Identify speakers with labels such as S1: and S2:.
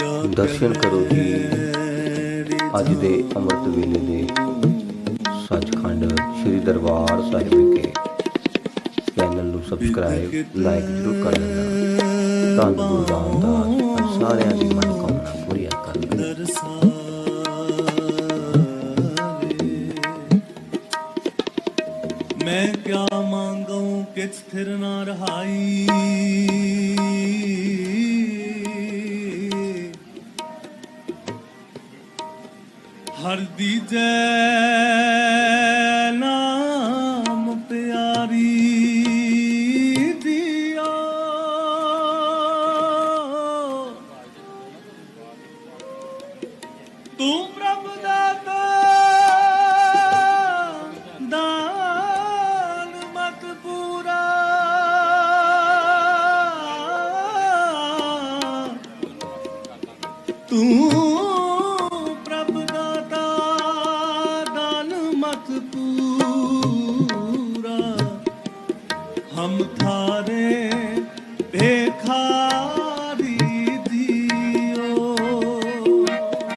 S1: ਦਰਸ਼ਨ ਕਰੋ ਜੀ। ਅੱਜ ਦੇ ਅੰਮ੍ਰਿਤ ਵੇਲੇ ਦੇ ਸੱਚਖੰਡ ਸ੍ਰੀ ਦਰਬਾਰ ਸਾਹਿਬ ਵਿਖੇ ਚੈਨਲ ਨੂੰ ਸਬਸਕ੍ਰਾਈਬ ਲਾਈਕ ਜ਼ਰੂਰ ਕਰ ਲੈਣਾ। ਧੰਨ ਗੁਰੂ ਰਾਮਦਾਸ ਸਾਰਿਆਂ ਦੀ ਮਨੋਕਾਮਨਾ ਪੂਰੀ ਕਰ ਲੈਣਾ
S2: ਮੈਂ ਕਿਆ ਮੰਗੂ ਕਿਛ ਥਿਰ ਨਾ ਰਹਾਈ। ਹਰ ਦੀਜੈ ਨਾਮ ਪਿਆਰੀ ਦਿਆ। ਤੂੰ ਪ੍ਰਭ ਦਾਤਾ ਦਾਨ ਮਤ ਪੂਰਾ। ਤੂੰ ਦਾਨ ਪੂਰਾ। ਹਮ ਥਾਰੇ ਦੇਖਾ।